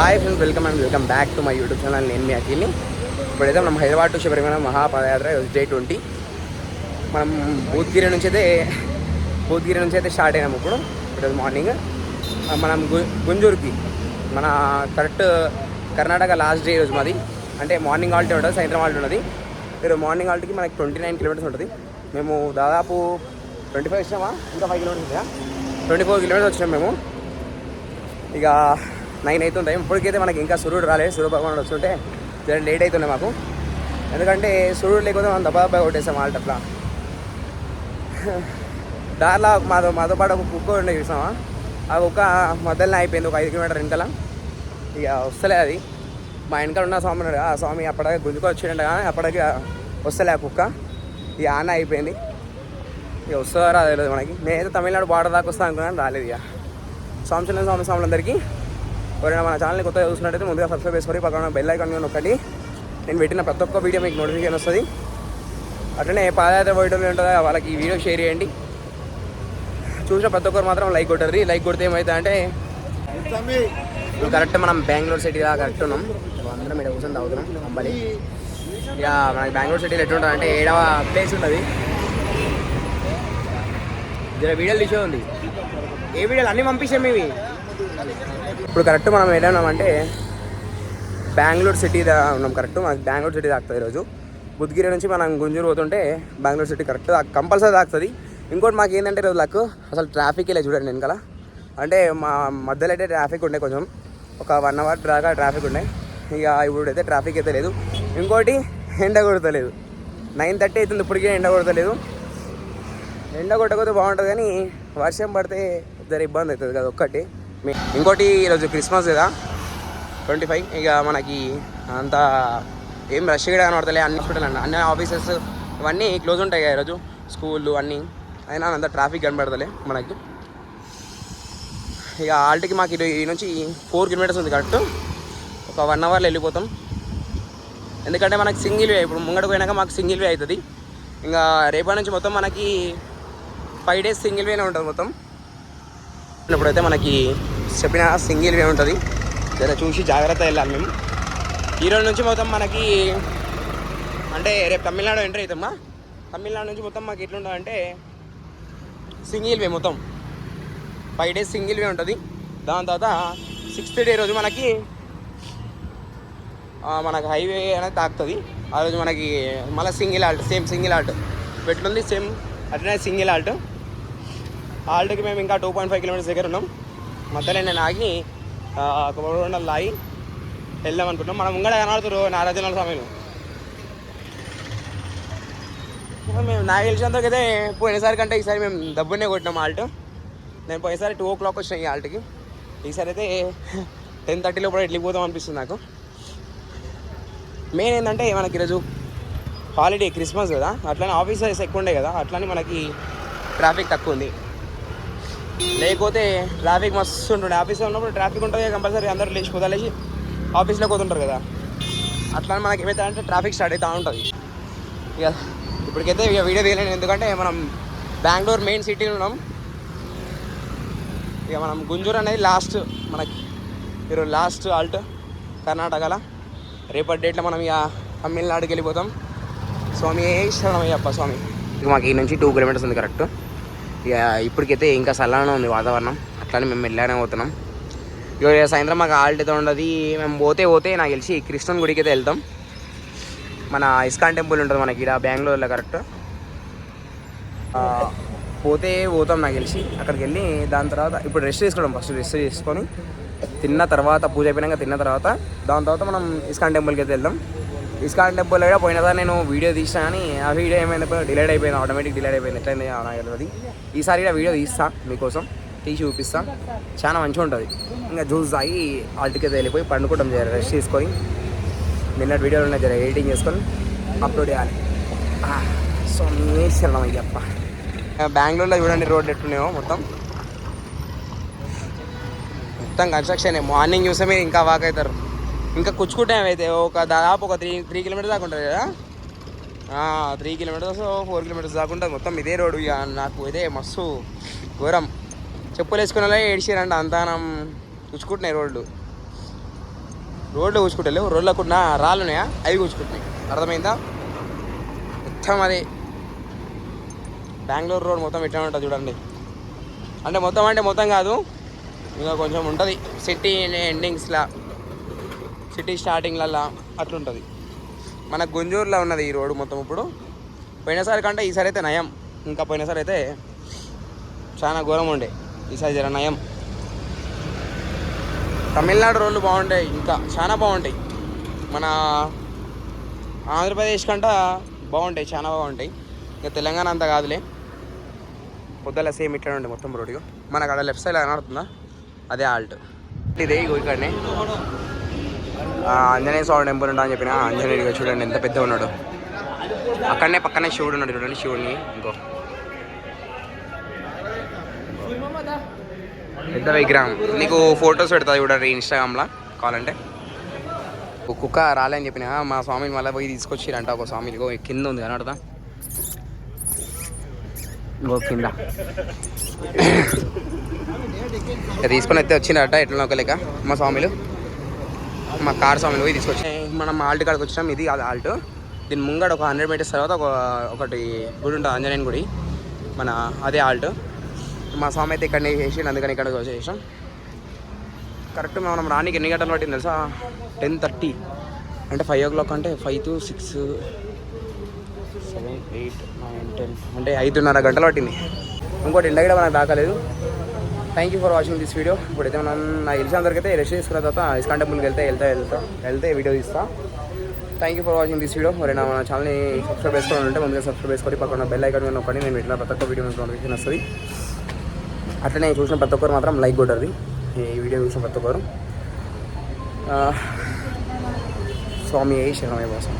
Hi friends welcome and welcome back to my YouTube channel. నేను మీ అఖిల్ని. ఇప్పుడైతే మనం హైదరాబాద్ టు శబరిమల మహాపదయాత్ర డే ట్వంటీ. మనం బూత్గిరి నుంచి అయితే బూత్గిరి నుంచి అయితే స్టార్ట్ అయినాము ఇప్పుడు. ఈరోజు మార్నింగ్ మనం గుంజూరుకి మన కరెక్ట్ కర్ణాటక లాస్ట్ డే రోజు మాది. అంటే మార్నింగ్ హాల్ట్ ఉంటుంది సాయంత్రం హాల్ట్ ఉన్నది ఈరోజు మార్నింగ్ హాల్ట్కి మనకి ట్వంటీ నైన్ కిలోమీటర్స్ ఉంటుంది. మేము దాదాపు ట్వంటీ ఫైవ్ వచ్చినామా? ఇంకా five kilometers twenty four kilometers వచ్చినాం మేము. ఇక నైన్ అవుతుంటాయి. ఇప్పటికైతే మనకి ఇంకా సూర్యుడు రాలేదు. సూర్య భగవానుడు వస్తుంటే జర లేట్ అవుతున్నాయి మాకు. ఎందుకంటే సూర్యుడు లేకపోతే మనం దబ్బా కొట్టేసాం వాళ్ళ అట్లా. దారిలో మాతో మాతో పాటు ఒక కుక్క ఉండే చూసామా ఆ కుక్క మధ్యలోనే అయిపోయింది ఒక ఐదు కిలోమీటర్ ఇంతలా ఇక వస్తలే అది. మా వెనకాల ఉన్న స్వామి ఉన్నాడు ఆ స్వామి అప్పటికే గుంజుకు వచ్చిండ కానీ అప్పటికి వస్తలే ఆ కుక్క. ఇక ఆన అయిపోయింది ఇక వస్తుందో తెలియదు మనకి. నేనైతే తమిళనాడు బార్డర్ దాకా వస్తాను అనుకున్నాను రాలేదు ఇక. స్వామి చిన్న స్వామి స్వాములందరికీ ఎవరైనా మన ఛానల్ని కొత్తగా చూసినట్టయితే ముందుగా సబ్స్క్రైబ్ చేసుకొని పక్కన బెల్ ఐకాన్ మీద నొక్కండి. నేను పెట్టిన ప్రతి ఒక్క వీడియో మీకు నోటిఫికేషన్ వస్తుంది. అట్లనే పాదయాత్ర పోయడం ఉంటుందో వాళ్ళకి ఈ వీడియో షేర్ చేయండి. చూసిన ప్రతి ఒక్కరు మాత్రం లైక్ కొట్టరు. లైక్ కొడితే ఏమవుతుంది అంటే కరెక్ట్ మనం బెంగళూరు సిటీలో కరెక్ట్ ఉన్నాం. అందరం ఇక్కడ కూర్చొని తాగుతున్నాం అంబలి ఇక మనకి బెంగళూరు సిటీలో ఎట్లుంటుంది అంటే ఏడవ ప్లేస్ ఉంటుంది. జర వీడియోలు తీసే ఉంది ఏ వీడియోలు? అన్నీ పంపించాం ఇవి ఇప్పుడు కరెక్ట్ మనం వెళ్ళామంటే బెంగళూరు సిటీ ఉన్నాం కరెక్ట్ మనకి బెంగళూరు సిటీ తాకుతుంది ఈరోజు. బుద్గిరి నుంచి మనం గుంజూరు పోతుంటే బెంగళూరు సిటీ కరెక్ట్ కంపల్సరీ తాకుతుంది ఇంకోటి మాకు ఏంటంటే ఈరోజు లక్ అసలు ట్రాఫిక్ వెళ్ళే చూడండి వెనకాల. అంటే మా మధ్యలో అయితే ట్రాఫిక్ ఉండే కొంచెం. ఒక వన్ అవర్ దాకా ట్రాఫిక్ ఉండే. ఇక ఇప్పుడు అయితే ట్రాఫిక్ అయితే లేదు. ఇంకోటి ఎండ కొడతలేదు. నైన్ థర్టీ అవుతుంది ఇప్పటికే ఎండ కొడతలేదు. ఎండ కొట్టకపోతే బాగుంటుంది కానీ వర్షం పడితే జర ఇబ్బంది అవుతుంది కదా ఒక్కటి. ఇంకోటి ఈరోజు క్రిస్మస్ కదా? Twenty five. ఇక మనకి అంత ఏం రష్ కూడా కనబడతలే అన్ని హాస్పిటల్ అండి అన్ని ఆఫీసెస్ ఇవన్నీ క్లోజ్ ఉంటాయి కదా ఈరోజు? స్కూళ్ళు అన్నీ. అయినా అంత ట్రాఫిక్ కనబడతలే మనకి. ఇక ఆల్ట్కి మాకు ఇటు ఈ నుంచి ఫోర్ కిలోమీటర్స్ ఉంది కరెక్ట్ ఒక వన్ అవర్లో వెళ్ళిపోతాం. ఎందుకంటే మనకి సింగిల్ వే ఇప్పుడు ముంగడికి పోయినాక మాకు సింగిల్ వే అవుతుంది. ఇంకా రేపటి నుంచి మొత్తం మనకి ఫైవ్ డేస్ సింగిల్ వేనే ఉంటుంది మొత్తం. ఇప్పుడైతే మనకి చెప్పిన సింగిల్ వే ఉంటుంది. జర చూసి జాగ్రత్త వెళ్ళాలి మేము. ఈరోజు నుంచి మొత్తం మనకి అంటే రేపు తమిళనాడు ఎంటర్ అవుతామా? తమిళనాడు నుంచి మొత్తం మాకు ఎట్లుంటుంది అంటే సింగిల్ వే మొత్తం. ఫైవ్ డేస్ సింగిల్ వే ఉంటుంది. దాని తర్వాత సిక్స్త్ డే రోజు మనకి మనకు హైవే అనేది తాకుతుంది. ఆ రోజు మనకి మళ్ళీ single alt same single alt పెట్లుంది same అట్లనే సింగిల్ ఆల్ట్ ఆల్ట్కి మేము ఇంకా టూ పాయింట్ ఫైవ్ కిలోమీటర్స్ దగ్గర ఉన్నాం. మధ్యలో నేను ఆగి ఆ, ఒక ఆగి వెళ్దాం అనుకుంటున్నాం. మనం ముంగడ కనబడుతురు నారాజనాల సమయంలో మేము నాకు తెలిసినంతకు అయితే పోయినసారి కంటే ఈసారి మేము డబ్బునే కొట్టినాం ఆల్ట్. నేను పోయినసారి టూ ఓ క్లాక్ వచ్చినాయి ఈ ఆల్ట్కి. ఈసారి అయితే టెన్ థర్టీలో కూడా ఇడ్లీ పోదాం అనిపిస్తుంది నాకు. మెయిన్ ఏంటంటే మనకి ఈరోజు హాలిడే క్రిస్మస్ కదా. అట్లనే ఆఫీసర్స్ ఎక్కువ ఉండే కదా. అట్లానే మనకి ట్రాఫిక్ తక్కువ ఉంది. లేకపోతే ట్రాఫిక్ మస్తు ఉంటుండే. ఆఫీస్లో ఉన్నప్పుడు ట్రాఫిక్ ఉంటుంది కంపల్సరీ అందరూ లేచి పొదలేసి ఆఫీస్లో పోతుంటారు కదా. అట్లా మనకి ఏమైతే అంటే ట్రాఫిక్ స్టార్ట్ అవుతూ ఉంటుంది. ఇక ఇప్పటికైతే ఇక వీడియో తీయలేను. ఎందుకంటే మనం బెంగళూరు మెయిన్ సిటీలో ఉన్నాం. ఇక మనం గుంజూరు అనేది లాస్ట్ మనకి. ఈరోజు లాస్ట్ ఆల్ట్ కర్ణాటకలో. రేపటి డేట్లో మనం ఇక తమిళనాడుకి వెళ్ళిపోతాం. స్వామి అయ్యప్ప స్వామి. ఇక మాకు ఈ నుంచి టూ కిలోమీటర్స్ ఉంది కరెక్ట్ ఇక ఇప్పటికైతే ఇంకా చల్లగానే ఉంది వాతావరణం. అట్లానే మేము వెళ్ళానే పోతున్నాం. ఇక సాయంత్రం మాకు ఆల్ట్ ఉండదు. మేము పోతే పోతే నాకు తెలిసి కృష్ణన్ గుడికి అయితే వెళ్తాం. మన ఇస్కాన్ టెంపుల్ ఉంటుంది మనకి ఇక్కడ బెంగళూరులో కరెక్ట్? పోతే పోతాం నాకు తెలిసి. అక్కడికి వెళ్ళి దాని తర్వాత ఇప్పుడు రెస్ట్ తీసుకోవడం ఫస్ట్ రెస్ట్ తీసుకొని తిన్న తర్వాత పూజ అయిపోయినాక తిన్న తర్వాత దాని తర్వాత మనం ఇస్కాన్ టెంపుల్కి అయితే వెళ్దాం. ఇస్కాన్ టెంపుల్ కూడా పోయినదా నేను వీడియో తీసినా కానీ ఆ వీడియో ఏమైంది డిలేట్ అయిపోయింది ఆటోమేటిక్ డిలేట్ అయిపోయింది. ఎట్లయింది నాకు ఈసారి కూడా వీడియో తీస్తా మీకోసం తీసి చూపిస్తా. చాలా మంచిగా ఉంటుంది. ఇంకా జ్యూస్ తాగి ఆల్ట్కి వెళ్ళిపోయి పండుకోవడం జర రెస్ట్ తీసుకొని నిన్నటి వీడియోలో ఉన్న జర ఎడిటింగ్ చేసుకొని అప్లోడ్ చేయాలి. సో మీ శరణం అయ్యప్ప బెంగళూరులో చూడండి రోడ్లు ఎట్టున్నాయో మొత్తం. మొత్తం కన్స్ట్రక్షన్ మార్నింగ్ చూస్తే మీరు ఇంకా వాక్ అవుతారు ఇంకా కుచ్చుకుంటే అయితే. ఒక దాదాపు ఒక త్రీ త్రీ కిలోమీటర్స్ దాకా ఉంటుంది కదా? త్రీ కిలోమీటర్స్ ఫోర్ కిలోమీటర్స్ దాకా ఉంటుంది మొత్తం. ఇదే రోడ్డు ఇక నాకు ఇదే మస్తు ఘోరం. చెప్పులు వేసుకున్న వాళ్ళే ఏడిచారంట అంతానం. కుచ్చుకుంటున్నాయి రోడ్లు. రోడ్లు కూర్చుకుంటలేవు రోడ్లో కూడా రాళ్ళు ఉన్నాయా? అవి కూర్చుకుంటున్నాయి అర్థమైందా? మొత్తం అది. బెంగళూరు రోడ్ మొత్తం ఇట్లా ఉంటుంది చూడండి. అంటే మొత్తం అంటే మొత్తం కాదు. ఇంకా కొంచెం ఉంటుంది. సిటీ ఎండింగ్స్లా. సిటీ స్టార్టింగ్లల్లా అట్లుంటుంది. మన గుంజూరులో ఉన్నది ఈ రోడ్డు మొత్తం ఇప్పుడు. పోయినసారి కంటే ఈసారి అయితే నయం. ఇంకా పోయినసారి అయితే చాలా ఘోరం ఉండే. ఈసారి జర నయం. తమిళనాడు రోడ్లు బాగుంటాయి. ఇంకా చాలా బాగుంటాయి. మన ఆంధ్రప్రదేశ్ కంట బాగుంటాయి. చాలా బాగుంటాయి. ఇంకా తెలంగాణ అంతా కాదులే. పొద్దుల సేమ్ ఇట్లా ఉండే మొత్తం రోడ్డు మనకు అక్కడ లెఫ్ట్ సైడ్ కనబడుతుందా? అదే ఆల్ట్. ఇదే ఇగో ఇక్కడనే. ఆంజనేయ స్వామి టెంపుల్ ఉంటా అని చెప్పిన. ఆంజనేయుడిగా చూడండి ఎంత పెద్ద ఉన్నాడు. అక్కడనే పక్కనే శివుడు ఉన్నాడు చూడండి శివుడిని. ఇంకో. పెద్ద విగ్రహం. నీకు ఫొటోస్ పెడతా చూడండి ఇన్స్టాగ్రామ్లో కావాలంటే. ఒక కుక్క రాలేని చెప్పిన. మా స్వామిని మళ్ళీ పోయి తీసుకొచ్చిరంట ఒక స్వామిని కింద ఉంది కనడదా ఇంకో కింద. తీసుకొని అయితే వచ్చిందట ఎట్లా ఒక లెక్క మా స్వామిలు. మా కార్ స్వామిని పోయి తీసుకొచ్చి మనం ఆల్ట్ కాడికి వచ్చినాం. ఇది అది ఆల్ట్ దీని ముంగడ ఒక హండ్రెడ్ మీటర్స్ తర్వాత ఒక ఒకటి గుడి ఉంటుంది ఆంజనేయన్ గుడి. మన అదే ఆల్ట్ మా స్వామి అయితే ఇక్కడ చేసి అందుకని ఇక్కడ వచ్చేసాం కరెక్ట్ మనం రానికి ఎన్ని గంటలు పట్టింది తెలుసా? టెన్ థర్టీ అంటే ఫైవ్ ఓ క్లాక్ అంటే five to six seven eight nine ten అంటే ఐదున్నర గంటలు పట్టింది. ఇంకోటి ఎండ కూడా మనకు దాకలేదు. Thank you for watching this video ఇప్పుడైతే మనం నాకు తెలిసిన అందరికైతే రెస్ట్ చేసుకున్న తర్వాత ఇస్కాన్ టెంపుల్కి వెళ్తే వెళ్తే వెళ్తా వెళ్తే వీడియో ఇస్తా thank you for watching this video మరి నా మన ఛానల్ని సబ్స్క్రైబ్ చేసుకోవాలి అంటే ముందుగా సబ్స్క్రైబ్ చేసుకొని పక్కన బెల్ ఐకాన్ మీద ఒకటి నేను ఇట్లా ప్రతి ఒక్క వీడియో నోటిఫికేషన్ వస్తుంది. అట్లనే చూసిన ప్రతి ఒక్కరు మాత్రం లైక్ కొట్టరు. ఈ వీడియో చూసిన ప్రతి ఒక్కరు. స్వామి అయ్యి శరణమయ్య కోసం